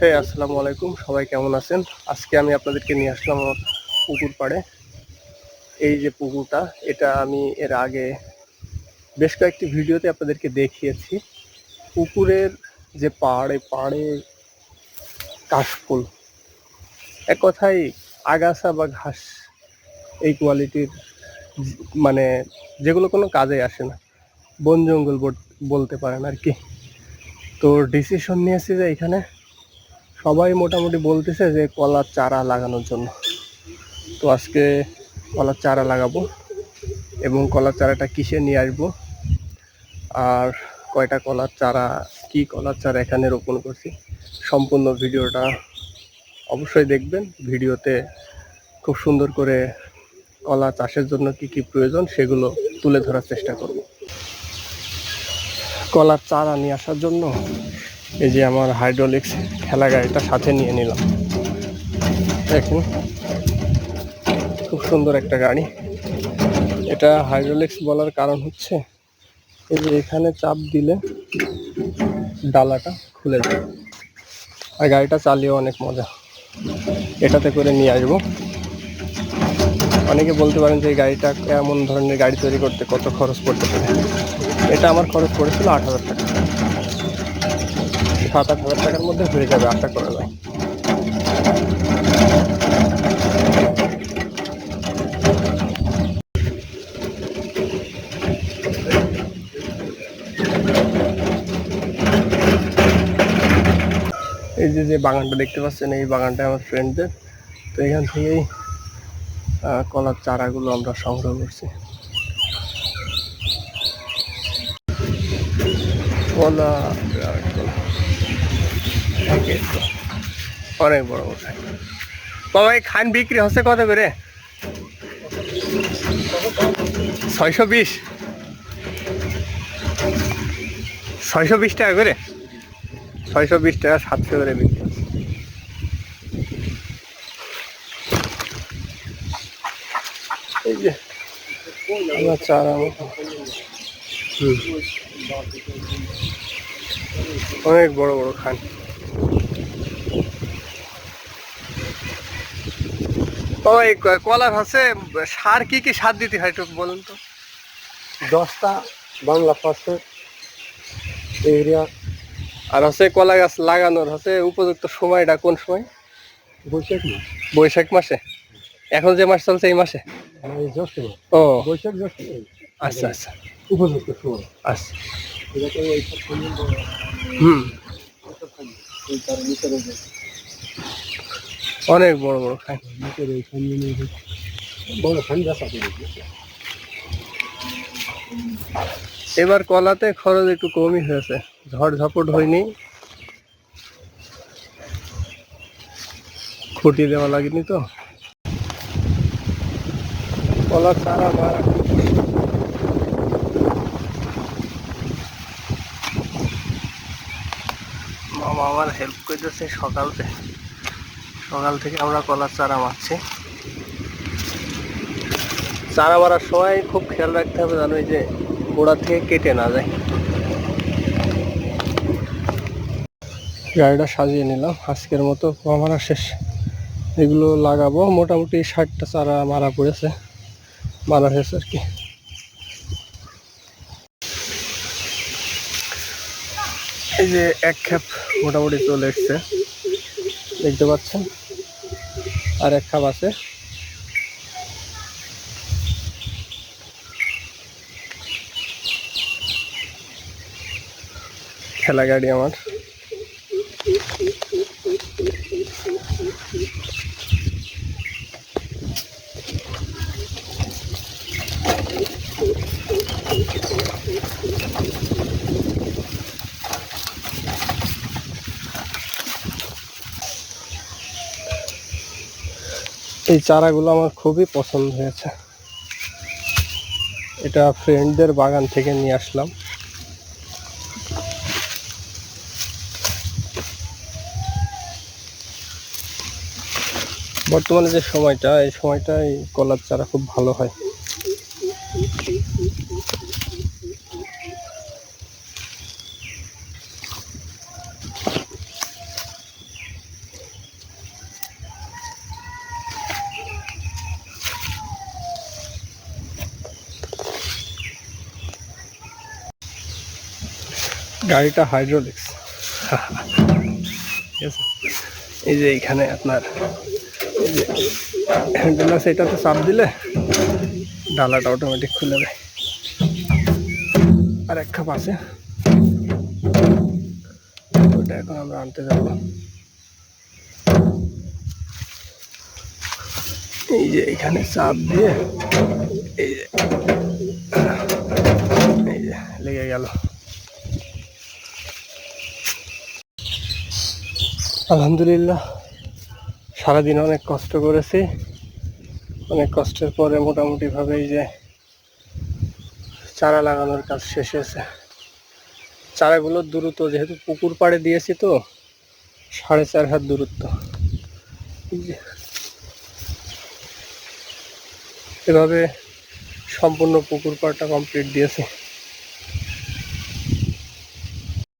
হে আসসালামু আলাইকুম। সবাই কেমন আছেন? আজকে আমি আপনাদেরকে নিয়ে আসলাম পুকুর পাড়ে। এই যে পুকুরটা, এটা আমি এর আগে বেশ কয়েকটি ভিডিওতে আপনাদেরকে দেখিয়েছি। পুকুরের যে পাড় পাড়ে কাশফুল। এক কথায় আগাছা বা ঘাস এই কোয়ালিটির মানে যেগুলো কোনো কাজে আসে না। বন জঙ্গল বলতে পারেন আর কি। তো ডিসিশন নিয়েছি যে এখানে সবাই মোটামুটি বলতেছে যে কলার চারা লাগানোর জন্য। তো আজকে কলার চারা লাগাবো এবং কলার চারাটা কিসে নিয়ে আসব? আর কয়টা কলার চারা, কি কলার চারা এখানে রোপণ করছি, সম্পূর্ণ ভিডিওটা অবশ্যই দেখবেন। ভিডিওতে খুব সুন্দর করে কলা চাষের জন্য কি কি প্রয়োজন সেগুলো তুলে ধরার চেষ্টা করব। কলার চারা নিয়ে আসার জন্য এই যে আমার হাইড্রোলিক্স খেলা গাড়িটা সাথে নিয়ে নিলাম। দেখেন, খুব সুন্দর একটা গাড়ি। এটা হাইড্রোলিক্স বলার কারণ হচ্ছে, এই যে এখানে চাপ দিলে ডালাটা খুলে যায়। আর গাড়িটা চালিয়ে অনেক মজা। এটাতে করে নিয়ে আসব। অনেকে বলতে পারেন যে এই গাড়িটা এমন ধরনের গাড়ি তৈরি করতে, কত খরচ পড়তে পারে? এটা আমার খরচ পড়েছিল আট হাজার টাকা। সাত আট হাজার টাকার মধ্যে হয়ে যাবে আশা করা যায় এই যে যে বাগানটা দেখতে পাচ্ছেন, এই বাগানটা আমার ফ্রেন্ডদের তো এখান থেকেই কলার চারাগুলো আমরা সংগ্রহ করছি কলা। অনেক বড় খান বাবা, এই খান বিক্রি হচ্ছে কত করে? ছয়শো বিশ। ছয়শো বিশ টাকা করে? ছয়শো বিশ টাকা সাতশো করে বিক্রি এই যে অনেক বড় বড় খান। ও এই ক- কলার হচ্ছে সার কি কি সার দিতে হয় একটু বলুন তো? দশটা বাংলা পাশে এরিয়া আর হচ্ছে কলা গাছ লাগানোর হচ্ছে উপযুক্ত সময়টা কোন সময়? বৈশাখ মাস। বৈশাখ মাসে? এখন যে মাস চলছে এই মাসে? ও। বৈশাখ জ্যৈষ্ঠ আচ্ছা আচ্ছা। উপযুক্ত সময়। আচ্ছা। হুম। অনেক বড় বড়। এবার কলাতে খরচ একটু কমই হয়েছে। ঝড় ঝাপট হয়নি। খুঁটি দেওয়া লাগেনি তো। কলা চারা মারা মামা আমার হেল্প করতেছে সকালতে। সকাল থেকে আমরা কলার চারা মারছি চারা মারার সময় খুব খেয়াল রাখতে হবে জানো যে গোড়া থেকে কেটে না যায়। গাড়িটা সাজিয়ে নিলাম, আজকের মতো মারা শেষ। এগুলো লাগাবো, মোটামুটি ষাটটা চারা মারা পড়েছে, মারা শেষ আর কি। এই যে এক খেপ মোটামুটি চলে এসছে। দেখতে পাচ্ছেন। আর এক খাপ আছে। খেলা গাড়ি আমার। এই চারাগুলো আমার খুবই পছন্দ হয়েছে। এটা ফ্রেন্ডদের বাগান থেকে নিয়ে আসলাম। বর্তমানে যে সময়টা, এই সময়টায় কলার চারা খুব ভালো হয়। গাড়িটা হাইড্রোলিক্স ঠিক আছে? এই যে এইখানে আপনার, এই যে এটাতে চাপ দিলে ডালাটা অটোমেটিক খুলে দেয়। আর এক খাপ আছে। ওটা এখন আমরা আনতে যাব। এই যে এখানে চাপ দিয়ে এই যে এই যে, লেগে গেল। আলহামদুলিল্লাহ। সারাদিন অনেক কষ্ট করেছি। অনেক কষ্টের পরে মোটামুটি ভাবে এই যে চারা লাগানোর কাজ শেষ হয়েছে। চারাগুলো দূরত্ব যেহেতু পুকুর পাড়ে দিয়েছি তো, সাড়ে চার হাত দূরত্ব। এভাবে সম্পূর্ণ পুকুর পাড়টা কমপ্লিট দিয়েছে।